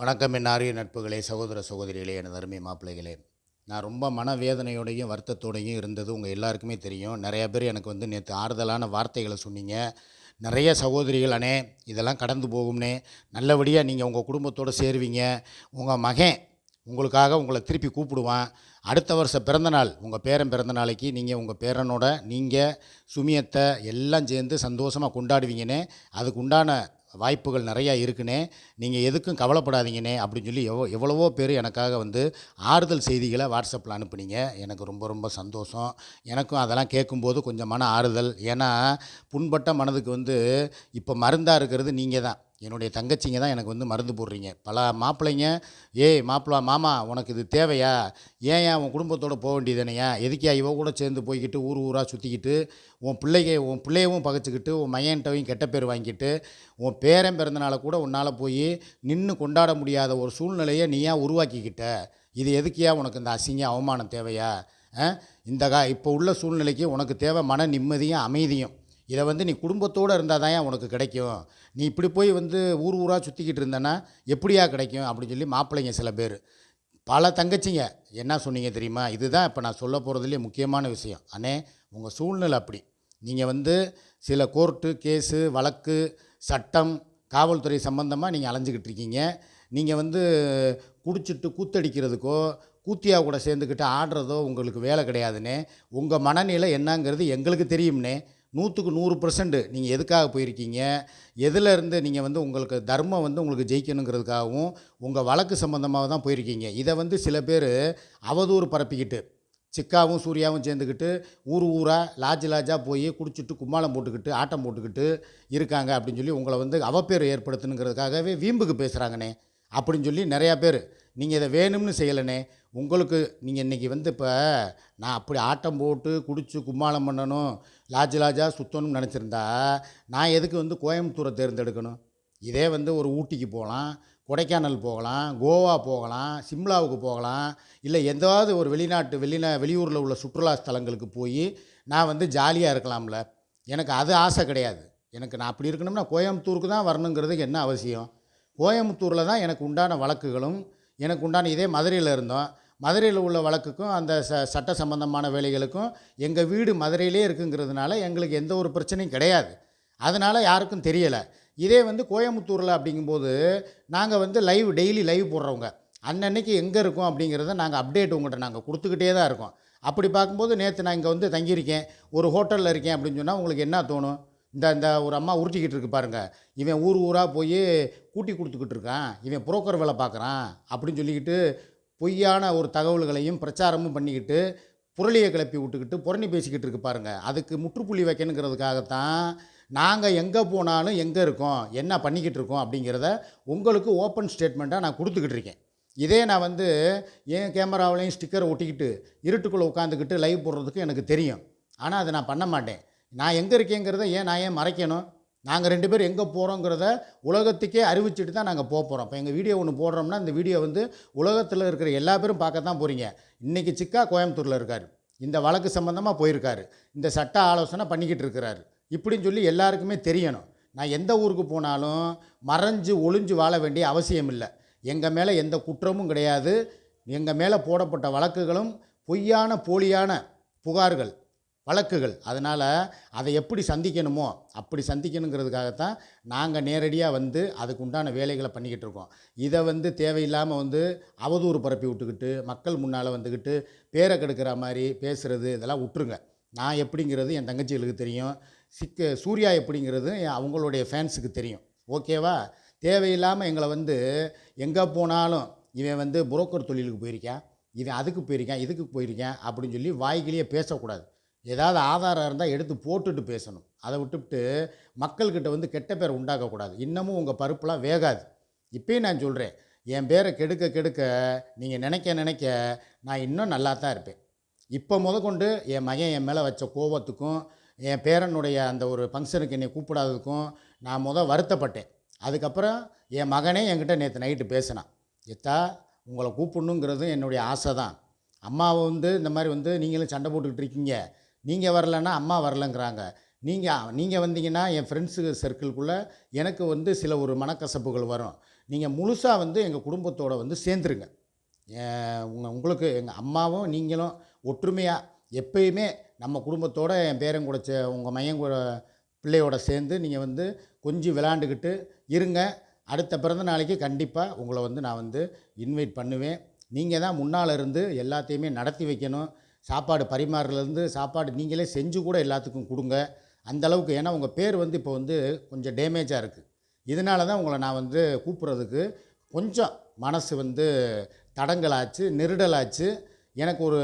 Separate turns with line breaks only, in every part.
வணக்கம் என் ஆரிய நட்புகளே சகோதர சகோதரிகளே எனது அருமை மாப்பிள்ளைகளே. நான் ரொம்ப மனவேதனையோடையும் வருத்தத்தோடையும் இருந்தது. உங்கள் எல்லாருக்குமே தெரியும். நிறையா பேர் எனக்கு வந்து நேற்று ஆறுதலான வார்த்தைகளை சொன்னீங்க. நிறைய சகோதரிகள் அண்ணே இதெல்லாம் கடந்து போகும்னே. நல்லபடியாக நீங்கள் உங்கள் குடும்பத்தோடு சேருவீங்க. உங்கள் மகன் உங்களுக்காக உங்களை திருப்பி கூப்பிடுவான். அடுத்த வருஷம் பிறந்தநாள் உங்கள் பேரன் பிறந்த நாளைக்கு நீங்கள் உங்கள் பேரனோட நீங்கள் சுமியத்தை எல்லாம் சேர்ந்து சந்தோஷமாக கொண்டாடுவீங்கன்னே அதுக்கு உண்டான வாய்ப்புகள் நிறையா இருக்குனே நீங்கள் எதுக்கும் கவலைப்படாதீங்கனே அப்படின்னு சொல்லி எவ்வளோ எவ்வளவோ பேர் எனக்காக வந்து ஆறுதல் செய்திகளை வாட்ஸ்அப்பில் அனுப்புனீங்க. எனக்கு ரொம்ப ரொம்ப சந்தோஷம். எனக்கும் அதெல்லாம் கேட்கும்போது கொஞ்சம் மன ஆறுதல். ஏன்னா புண்பட்ட மனதுக்கு வந்து இப்போ மருந்தாக இருக்கிறது நீங்கள் தான் என்னுடைய தங்கச்சிங்க தான் எனக்கு வந்து மருந்து போடுறீங்க. பல மாப்பிள்ளைங்க ஏய் மாப்பிள்ள மாமா உனக்கு இது தேவையா? ஏன் ஏன் உன் குடும்பத்தோடு போக வேண்டியதுனையா எதுக்கியா இவ கூட சேர்ந்து போய்கிட்டு ஊர் ஊராக சுற்றிக்கிட்டு உன் பிள்ளைக உன் பிள்ளையவும் பகைச்சிக்கிட்டு உன் மையன்ட்டவையும் கெட்ட பேர் வாங்கிட்டு உன் பேரன் பிறந்தனால கூட உன்னால் போய் நின்று கொண்டாட முடியாத ஒரு சூழ்நிலையை நீயா உருவாக்கிக்கிட்ட. இது எதுக்கியா உனக்கு இந்த அசிங்க அவமானம் தேவையா? ஆ? இந்த கா இப்போ உள்ள சூழ்நிலைக்கு உனக்கு தேவை மன நிம்மதியும் அமைதியும். இதை வந்து நீ குடும்பத்தோடு இருந்தால் தான் உனக்கு கிடைக்கும்? நீ இப்படி போய் வந்து ஊர் ஊராக சுற்றிக்கிட்டு இருந்தேன்னா எப்படியா கிடைக்கும்? அப்படின்னு சொல்லி மாப்பிள்ளைங்க சில பேர். பல தங்கச்சிங்க. என்ன சொன்னீங்க தெரியுமா? இதுதான் இப்போ நான் சொல்ல போகிறதுலேயே முக்கியமான விஷயம். அண்ணே உங்கள் சூழ்நிலை அப்படி. நீங்கள் வந்து சில கோர்ட்டு கேஸு வழக்கு சட்டம் காவல்துறை சம்பந்தமாக நீங்கள் அலைஞ்சிக்கிட்டு இருக்கீங்க. நீங்கள் வந்து குடிச்சிட்டு கூத்தடிக்கிறதுக்கோ கூத்தியா கூட சேர்ந்துக்கிட்டு ஆடுறதோ உங்களுக்கு வேலை கிடையாதுண்ணே. உங்கள் மனநிலை என்னங்கிறது எங்களுக்கு தெரியும்னே நூற்றுக்கு நூறு பர்சன்ட் நீங்கள் எதுக்காக போயிருக்கீங்க? எதுலேருந்து நீங்கள் வந்து உங்களுக்கு தர்மம் வந்து உங்களுக்கு ஜெயிக்கணுங்கிறதுக்காகவும் உங்கள் வழக்கு சம்மந்தமாக தான் போயிருக்கீங்க. இதை வந்து சில பேர் அவதூறு பரப்பிக்கிட்டு சிக்காவும் சூர்யாவும் சேர்ந்துக்கிட்டு ஊர் ஊராக லாட்ஜ் லாட்ஜாக போய் குடிச்சிட்டு கும்மாளம் போட்டுக்கிட்டு ஆட்டம் போட்டுக்கிட்டு இருக்காங்க அப்படின்னு சொல்லி உங்களை வந்து அவப்பேர் ஏற்படுத்தணுங்கிறதுக்காகவே வீம்புக்கு பேசுகிறாங்கண்ணே அப்படின்னு சொல்லி நிறையா பேர் நீங்கள் இதை வேணும்னு செய்யலைனே உங்களுக்கு நீங்கள் இன்றைக்கி வந்து இப்போ நான் அப்படி ஆட்டம் போட்டு குடித்து கும்மாளம் பண்ணணும் லாஜ் லாஜாக சுற்றணும்னு நினச்சிருந்தா நான் எதுக்கு வந்து கோயம்புத்தூரை தேர்ந்தெடுக்கணும்? இதே வந்து ஒரு ஊட்டிக்கு போகலாம் கொடைக்கானல் போகலாம் கோவா போகலாம் சிம்லாவுக்கு போகலாம் இல்லை எந்தாவது ஒரு வெளிநாட்டு வெளிநா வெளியூரில் உள்ள சுற்றுலா ஸ்தலங்களுக்கு போய் நான் வந்து ஜாலியாக இருக்கலாம்ல. எனக்கு அது ஆசை கிடையாது. எனக்கு நான் அப்படி இருக்கணும்னா கோயம்புத்தூருக்கு தான் வரணுங்கிறதுக்கு என்ன அவசியம்? கோயம்புத்தூரில் தான் எனக்கு உண்டான வழக்குகளும் எனக்கு உண்டான இதே மதுரையில் இருந்தோம். மதுரையில் உள்ள வழக்குக்கும் அந்த ச சட்ட சம்பந்தமான வேலைகளுக்கும் எங்கள் வீடு மதுரையிலே இருக்குங்கிறதுனால எங்களுக்கு எந்த ஒரு பிரச்சனையும் கிடையாது. அதனால் யாருக்கும் தெரியலை. இதே வந்து கோயம்புத்தூரில் அப்படிங்கும்போது நாங்கள் வந்து லைவ் டெய்லி லைவ் போடுறவங்க. அன்னன்னைக்கு எங்கே இருக்கோம் அப்படிங்கிறத நாங்கள் அப்டேட் உங்கள்கிட்ட நாங்கள் கொடுத்துக்கிட்டே தான் இருக்கோம். அப்படி பார்க்கும்போது நேற்று நான் இங்கே வந்து தங்கியிருக்கேன். ஒரு ஹோட்டலில் இருக்கேன் அப்படின்னு சொன்னால் உங்களுக்கு என்ன தோணும்? இந்த இந்த ஒரு அம்மா உருட்டிக்கிட்டு இருக்கு பாருங்கள் இவன் ஊர் ஊராக போய் கூட்டி கொடுத்துக்கிட்டு இருக்கான். இவன் புரோக்கர் வேலை பார்க்குறான் அப்படின்னு சொல்லிக்கிட்டு பொய்யான ஒரு தகவல்களையும் பிரச்சாரமும் பண்ணிக்கிட்டு புரளியை கிளப்பி விட்டுக்கிட்டு புரணி பேசிக்கிட்டு இருக்கு பாருங்கள் அதுக்கு முற்றுப்புள்ளி வைக்கணுங்கிறதுக்காகத்தான் நாங்கள் எங்கே போனாலும் எங்கே இருக்கோம் என்ன பண்ணிக்கிட்டு இருக்கோம் அப்படிங்கிறத உங்களுக்கு ஓப்பன் ஸ்டேட்மெண்ட்டாக நான் கொடுத்துக்கிட்டு இருக்கேன். இதே நான் வந்து என் கேமராவிலையும் ஸ்டிக்கரை ஒட்டிக்கிட்டு இருட்டுக்குள்ளே உட்காந்துக்கிட்டு லைவ் போடுறதுக்கு எனக்கு தெரியும். ஆனால் அதை நான் பண்ண மாட்டேன். நான் எங்கே இருக்கேங்கிறத ஏன் நான் ஏன் மறைக்கணும்? நாங்கள் ரெண்டு பேரும் எங்கே போகிறோங்கிறத உலகத்துக்கே அறிவிச்சிட்டு தான் நாங்கள் போக போகிறோம் இப்போ எங்கள் வீடியோ ஒன்று போடுறோம்னா இந்த வீடியோ வந்து உலகத்தில் இருக்கிற எல்லா பேரும் பார்க்க தான் போகிறீங்க இன்றைக்கி சிக்கா கோயம்புத்தூரில் இருக்கார். இந்த வழக்கு சம்மந்தமாக போயிருக்காரு. இந்த சட்ட ஆலோசனை பண்ணிக்கிட்டு இருக்கிறாரு. இப்படின்னு சொல்லி எல்லாருக்குமே தெரியணும். நான் எந்த ஊருக்கு போனாலும் மறைஞ்சு ஒளிஞ்சு வாழ வேண்டிய அவசியம் இல்லை. எங்கள் மேலே எந்த குற்றமும் கிடையாது. எங்கள் மேலே போடப்பட்ட வழக்குகளும் பொய்யான போலியான புகார்கள் வழக்குகள். அதனால் அதை எப்படி சந்திக்கணுமோ அப்படி சந்திக்கணுங்கிறதுக்காகத்தான் நாங்கள் நேரடியாக வந்து அதுக்கு உண்டான வேலைகளை பண்ணிக்கிட்டு இருக்கோம். இதை வந்து தேவையில்லாமல் வந்து அவதூறு பரப்பி விட்டுக்கிட்டு மக்கள் முன்னால் வந்துக்கிட்டு பேரை கெடுக்கிற மாதிரி பேசுகிறது இதெல்லாம் விட்டுருங்க. நான் எப்படிங்கிறது என் தங்கச்சிகளுக்கு தெரியும். சிக்க சூர்யா எப்படிங்கிறது அவங்களுடைய ஃபேன்ஸுக்கு தெரியும். ஓகேவா? தேவையில்லாமல் எங்களை வந்து எங்கே போனாலும் இவன் வந்து புரோக்கர் தொழிலுக்கு போயிருக்கான். இவன் அதுக்கு போயிருக்கான் இதுக்கு போயிருக்கேன் அப்படின்னு சொல்லி வாய்க்கிலேயே பேசக்கூடாது. ஏதாவது ஆதாரம் இருந்தால் எடுத்து போட்டுட்டு பேசணும். அதை விட்டுவிட்டு மக்கள்கிட்ட வந்து கெட்ட பேர் உண்டாக்கக்கூடாது. இன்னமும் உங்கள் பருப்புலாம் வேகாது. இப்பயும் நான் சொல்கிறேன் என் பேரை கெடுக்க கெடுக்க நீங்கள் நினைக்க நினைக்க நான் இன்னும் நல்லா தான் இருப்பேன். இப்போ முதற்கொண்டு என் மகன் என் மேலே வச்ச கோபத்துக்கும் என் பேரனுடைய அந்த ஒரு ஃபங்க்ஷனுக்கு என்னை கூப்பிடாததுக்கும் நான் முத வருத்தப்பட்டேன். அதுக்கப்புறம் என் மகனே என்கிட்ட நேற்று நைட்டு பேசினான். எத்தா உங்களை கூப்பிடணுங்கிறது என்னுடைய ஆசை தான் அம்மாவை வந்து இந்த மாதிரி வந்து நீங்களும் சண்டை போட்டுக்கிட்டு இருக்கீங்க. நீங்கள் வரலன்னா அம்மா வரலங்கிறாங்க. நீங்கள் நீங்கள் வந்தீங்கன்னா என் ஃப்ரெண்ட்ஸு சர்க்கிள்குள்ளே எனக்கு வந்து சில ஒரு மனக்கசப்புகள் வரும். நீங்கள் முழுசாக வந்து எங்கள் குடும்பத்தோடு வந்து சேர்ந்துருங்க. உங்கள் உங்களுக்கு எங்கள் அம்மாவும் நீங்களும் ஒற்றுமையாக எப்பயுமே நம்ம குடும்பத்தோடு என் பேரன் கூட சே உங்கள் மையங்கூட பிள்ளையோட சேர்ந்து நீங்கள் வந்து கொஞ்சம் விளாண்டுக்கிட்டு இருங்க. அடுத்த பிறந்த நாளைக்கு கண்டிப்பாக உங்களை வந்து நான் வந்து இன்வைட் பண்ணுவேன். நீங்கள் தான் முன்னால் இருந்து எல்லாத்தையுமே நடத்தி வைக்கணும். சாப்பாடு பரிமாறுறதுலேருந்து சாப்பாடு நீங்களே செஞ்சு கூட எல்லாத்துக்கும் கொடுங்க. அந்த அளவுக்கு ஏன்னா உங்கள் பேர் வந்து இப்போ வந்து கொஞ்சம் டேமேஜாக இருக்குது இதனால தான் உங்களை நான் வந்து கூப்பிட்றதுக்கு கொஞ்சம் மனசு வந்து தடங்கலாச்சு நெருடலாச்சு. எனக்கு ஒரு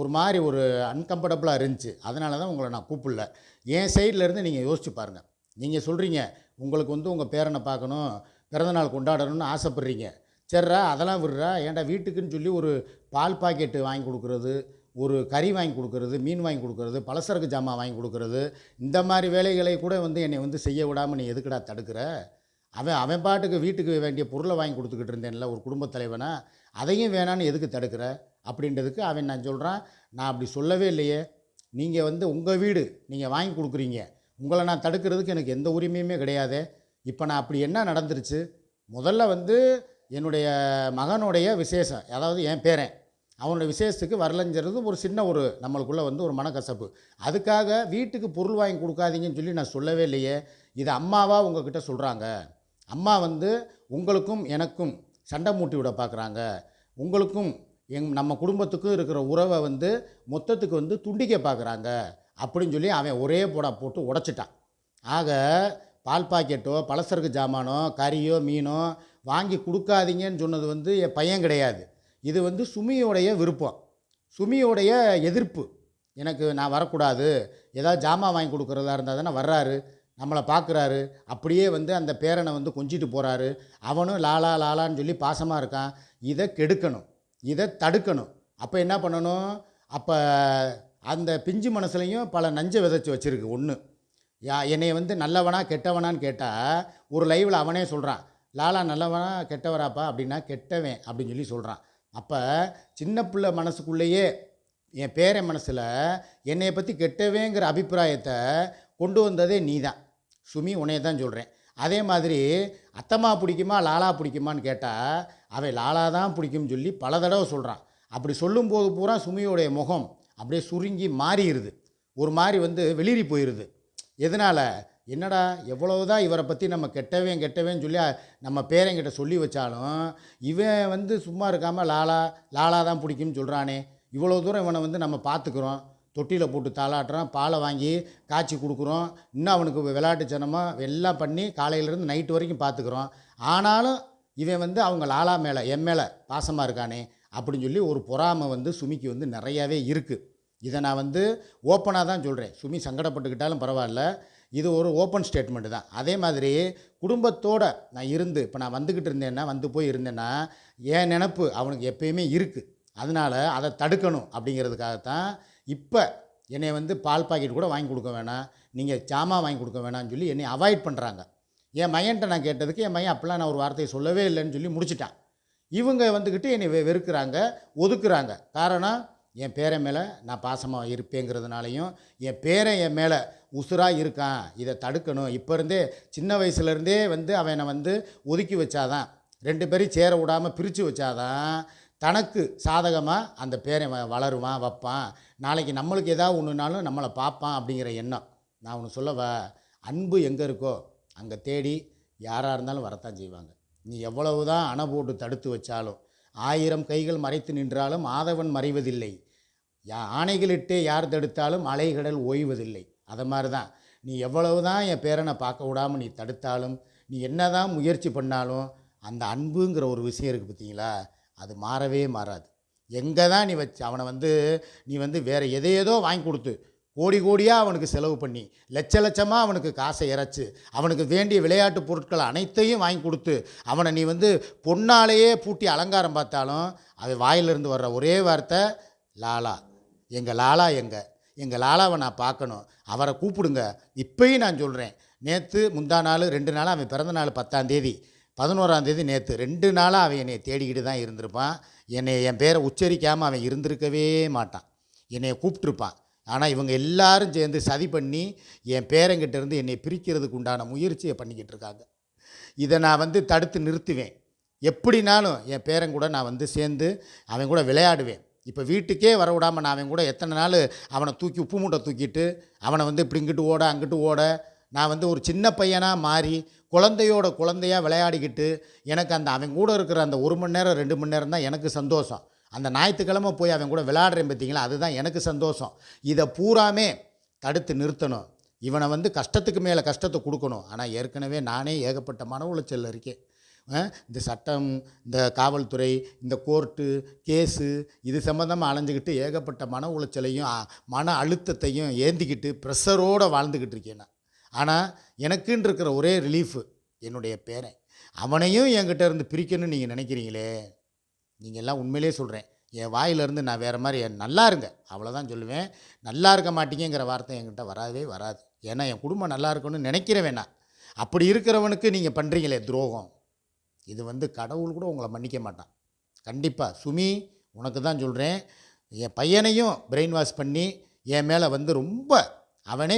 ஒரு மாதிரி ஒரு அன்கம்ஃபர்டபுளாக இருந்துச்சு. அதனால தான் உங்களை நான் கூப்பிடல. என் சைடில் இருந்து நீங்கள் யோசிச்சு பாருங்கள் நீங்கள் சொல்கிறீங்க உங்களுக்கு வந்து உங்கள் பேரனை பார்க்கணும் பிறந்தநாள் கொண்டாடணும்னு ஆசைப்பட்றீங்க. சரிடா அதெல்லாம் விடுறா. ஏன்டா வீட்டுக்குன்னு சொல்லி ஒரு பால் பாக்கெட்டு வாங்கி கொடுக்குறது ஒரு கறி வாங்கி கொடுக்கறது மீன் வாங்கி கொடுக்குறது பலசரக்கு ஜாமான் வாங்கி கொடுக்குறது இந்த மாதிரி வேலைகளை கூட வந்து என்னை வந்து செய்ய விடாமல் நீ எதுக்குடா தடுக்கிற? அவன் அவன் பாட்டுக்கு வீட்டுக்கு வேண்டிய பொருளை வாங்கி கொடுத்துக்கிட்டு இருந்தேன்ல ஒரு குடும்பத் தலைவனா அதையும் வேணான்னு எதுக்கு தடுக்கிற? அப்படின்றதுக்கு அவன் நான் சொல்கிறான் நான் அப்படி சொல்லவே இல்லையே. நீங்கள் வந்து உங்கள் வீடு நீங்கள் வாங்கி கொடுக்குறீங்க. உங்களை நான் தடுக்கிறதுக்கு எனக்கு எந்த உரிமையுமே கிடையாது. இப்போ நான் அப்படி என்ன நடந்துருச்சு? முதல்ல வந்து என்னுடைய மகனுடைய விசேஷம் அதாவது என் பேரன். அவனுடைய விசேஷத்துக்கு வரலங்கிறது ஒரு சின்ன ஒரு நம்மளுக்குள்ளே வந்து ஒரு மனக்கசப்பு. அதுக்காக வீட்டுக்கு பொருள் வாங்கி கொடுக்காதீங்கன்னு சொல்லி நான் சொல்லவே இல்லையே. இது அம்மாவா உங்ககிட்ட சொல்கிறாங்க அம்மா வந்து உங்களுக்கும் எனக்கும் சண்டை மூட்டி விட பார்க்குறாங்க உங்களுக்கும் எங் நம்ம குடும்பத்துக்கும் இருக்கிற உறவை வந்து மொத்தத்துக்கு வந்து துண்டிக்க பார்க்குறாங்க அப்படின்னு சொல்லி அவன் ஒரே போடா போட்டு உடச்சிட்டான். ஆக பால் பாக்கெட்டோ பலசரக்கு ஜாமானோ கறியோ மீனோ வாங்கி கொடுக்காதீங்கன்னு சொன்னது வந்து என் பையன் கிடையாது. இது வந்து சுமியோடைய விருப்பம். சுமியோடைய எதிர்ப்பு. எனக்கு நான் வரக்கூடாது. ஏதாவது ஜாமான் வாங்கி கொடுக்குறதா இருந்தால் தானே வர்றாரு. நம்மளை பார்க்குறாரு. அப்படியே வந்து அந்த பேரனை வந்து கொஞ்சிட்டு போகிறாரு அவனும் லாலா லாலான்னு சொல்லி பாசமாக இருக்கான். இதை கெடுக்கணும். இதை தடுக்கணும். அப்போ என்ன பண்ணணும்? அப்போ அந்த பிஞ்சு மனசுலையும் பல நஞ்சை விதைச்சி வச்சுருக்கு ஒன்று யா என்னை வந்து நல்லவனா கெட்டவனான்னு கேட்டால் ஒரு லைவில் அவனே சொல்கிறான் லாலா நல்லவனா கெட்டவராப்பா அப்படின்னா கெட்டவன் அப்படின்னு சொல்லி சொல்கிறான் அப்போ சின்ன பிள்ளை மனசுக்குள்ளேயே என் பேரன் மனசில் என்னை பற்றி கெட்டவேங்கிற அபிப்பிராயத்தை கொண்டு வந்ததே நீ தான் சுமி உன்னைய தான் சொல்கிறேன் அதே மாதிரி அத்தம்மா பிடிக்குமா லாலா பிடிக்குமான்னு கேட்டால் அவை லாலா தான் பிடிக்கும்னு சொல்லி பல தடவை சொல்கிறான் அப்படி சொல்லும்போது பூரா சுமியோடைய முகம் அப்படியே சுருங்கி மாறிடுது. ஒரு மாதிரி வந்து வெளிரி போயிடுது. எதனால்? என்னடா எவ்வளவுதான் இவரை பற்றி நம்ம கெட்டவேன் கெட்டவேன்னு சொல்லி நம்ம பேரங்கிட்ட சொல்லி வச்சாலும் இவன் வந்து சும்மா இருக்காமல் லாலா லாலா தான் பிடிக்கும்னு சொல்கிறானே இவ்வளோ தூரம் இவனை வந்து நம்ம பார்த்துக்குறோம். தொட்டியில் போட்டு தாளாட்டுறோம் பாலை வாங்கி காய்ச்சி கொடுக்குறோம். இன்னும் அவனுக்கு விளையாட்டு விளையாட்டுத்தனமாக எல்லாம் பண்ணி காலையிலேருந்து நைட்டு வரைக்கும் பார்த்துக்குறோம். ஆனாலும் இவன் வந்து அவங்க லாலா மேலே என் மேலே பாசமாக இருக்கானே அப்படின்னு சொல்லி ஒரு பொறாமை வந்து சுமிக்கு வந்து நிறையாவே இருக்குது இதை நான் வந்து ஓப்பனாக தான் சொல்கிறேன் சுமி சங்கடப்பட்டுக்கிட்டாலும் பரவாயில்ல. இது ஒரு ஓப்பன் ஸ்டேட்மெண்ட் தான். அதே மாதிரி குடும்பத்தோட நான் இருந்து இப்போ நான் வந்துக்கிட்டு இருந்தேன்னா வந்து போய் இருந்தேன்னா என் நினப்பு அவனுக்கு எப்பயுமே இருக்குது அதனால் அதை தடுக்கணும் அப்படிங்கிறதுக்காகத்தான் இப்போ என்னை வந்து பால் பாக்கெட் கூட வாங்கி கொடுக்க வேணாம் நீங்கள் ஜாமான் வாங்கி கொடுக்க வேணாம்னு சொல்லி என்னை அவாய்ட் பண்ணுறாங்க என் மையன்ட்ட நான் கேட்டதுக்கு என் மையன் அப்போல்லாம் நான் ஒரு வார்த்தையை சொல்லவே இல்லைன்னு சொல்லி முடிச்சிட்டான். இவங்க வந்துக்கிட்டு என்னை வெ வெறுக்கிறாங்க ஒதுக்குறாங்க. காரணம் என் பேரன் மேலே நான் பாசமாக இருப்பேங்கிறதுனாலையும் என் பேரன் என் மேலே உசுராக இருக்கான் இதை தடுக்கணும். இப்போ இருந்தே சின்ன வயசுலேருந்தே வந்து அவனை வந்து ஒதுக்கி வச்சாதான் ரெண்டு பேரும் சேர விடாமல் பிரித்து வச்சாதான் தனக்கு சாதகமாக அந்த பேரை வ- வளருவான் வைப்பான். நாளைக்கு நம்மளுக்கு ஏதாவது ஒன்றுனாலும் நம்மளை பார்ப்பான் அப்படிங்கிற எண்ணம். நான் ஒன்று சொல்லவா? அன்பு எங்கே இருக்கோ அங்கே தேடி யாராக இருந்தாலும் வரத்தான் செய்வாங்க. நீ எவ்வளவு தான் அணை போட்டு தடுத்து வச்சாலும் ஆயிரம் கைகள் மறைத்து நின்றாலும் ஆதவன் மறைவதில்லை. யா ஆணைகளிட்டே யார் தடுத்தாலும் அலைகடல் ஓய்வதில்லை. அதை மாதிரி தான். நீ எவ்வளவு தான் என் பேரனை பார்க்க விடாமல் நீ தடுத்தாலும் நீ என்ன தான் முயற்சி பண்ணாலும் அந்த அன்புங்கிற ஒரு விஷயம் இருக்குது பார்த்தீங்களா? அது மாறவே மாறாது. எங்கே தான் நீ வச்சு அவனை வந்து நீ வந்து வேறு எதையேதோ வாங்கி கொடுத்து கோடி கோடியாக அவனுக்கு செலவு பண்ணி லட்ச லட்சமாக அவனுக்கு காசை இறைச்சி அவனுக்கு வேண்டிய விளையாட்டு பொருட்கள் அனைத்தையும் வாங்கி கொடுத்து அவனை நீ வந்து பொன்னாலேயே பூட்டி அலங்காரம் பார்த்தாலும் அது வாயிலிருந்து வர்ற ஒரே வார்த்தை லாலா. எங்கள் லாலா எங்கள் எங்கள் லாலாவை நான் பார்க்கணும். அவரை கூப்பிடுங்க. இப்போயும் நான் சொல்கிறேன் நேற்று முந்தா நாள் ரெண்டு நாள் அவன் பிறந்த நாள் பத்தாம் தேதி. பதினோராம் தேதி நேற்று ரெண்டு நாளாக அவன் என்னை தேடிக்கிட்டு தான் இருந்திருப்பான். என்னை என் பேரை உச்சரிக்காமல் அவன் இருந்திருக்கவே மாட்டான். என்னை கூப்பிட்ருப்பான் ஆனால் இவங்க எல்லாரும் சேர்ந்து சதி பண்ணி என் பேரங்கிட்ட இருந்து என்னை பிரிக்கிறதுக்கு உண்டான முயற்சியை பண்ணிக்கிட்டு இருக்காங்க. இதை நான் வந்து தடுத்து நிறுத்துவேன். எப்படினாலும் என் பேரன் கூட நான் வந்து சேர்ந்து அவன் கூட விளையாடுவேன். இப்போ வீட்டுக்கே வர விடாமல் நான் அவன் கூட எத்தனை நாள் அவனை தூக்கி உப்பு மூட்டை தூக்கிட்டு அவனை வந்து இப்படி இங்கிட்டு ஓட அங்கிட்டு ஓட நான் வந்து ஒரு சின்ன பையனாக மாறி குழந்தையோட குழந்தையாக விளையாடிக்கிட்டு எனக்கு அந்த அவன் கூட இருக்கிற அந்த ஒரு மணி நேரம் ரெண்டு மணி நேரம் தான் எனக்கு சந்தோஷம். அந்த ஞாயிற்றுக்கிழமை போய் அவன் கூட விளையாடுறேன் பார்த்தீங்களா அதுதான் எனக்கு சந்தோஷம். இதை பூராமே தடுத்து நிறுத்தணும். இவனை வந்து கஷ்டத்துக்கு மேலே கஷ்டத்தை கொடுக்கணும். ஆனால் ஏற்கனவே நானே ஏகப்பட்ட மன உளைச்சல் இருக்கேன். இந்த சட்டம் இந்த காவல்துறை இந்த கோர்ட்டு கேஸு இது சம்மந்தமாக அலைஞ்சிக்கிட்டு ஏகப்பட்ட மன உளைச்சலையும் மன அழுத்தத்தையும் ஏந்திக்கிட்டு ப்ரெஷரோடு வாழ்ந்துக்கிட்டு இருக்கேன் நான். ஆனால் எனக்குன்னு இருக்கிற ஒரே ரிலீஃபு என்னுடைய பேரன். அவனையும் என்கிட்ட இருந்து பிரிக்கணும்னு நீங்கள் நினைக்கிறீங்களே? நீங்கள் எல்லாம் உண்மையிலே சொல்கிறேன் என் வாயிலிருந்து நான் வேறு மாதிரி என் நல்லா இருங்க. அவ்வளோதான் சொல்லுவேன். நல்லா இருக்க மாட்டீங்கிற வார்த்தை என்கிட்ட வராதே வராது. ஏன்னா என் குடும்பம் நல்லா இருக்கணும்னு நினைக்கிறவேண்ணா அப்படி இருக்கிறவனுக்கு நீங்கள் பண்ணுறீங்களே துரோகம். இது வந்து கடவுள் கூட உங்களை மன்னிக்க மாட்டான். கண்டிப்பாக சுமி உனக்கு தான் சொல்கிறேன் என் பையனையும் பிரெயின் வாஷ் பண்ணி என் மேலே வந்து ரொம்ப அவனே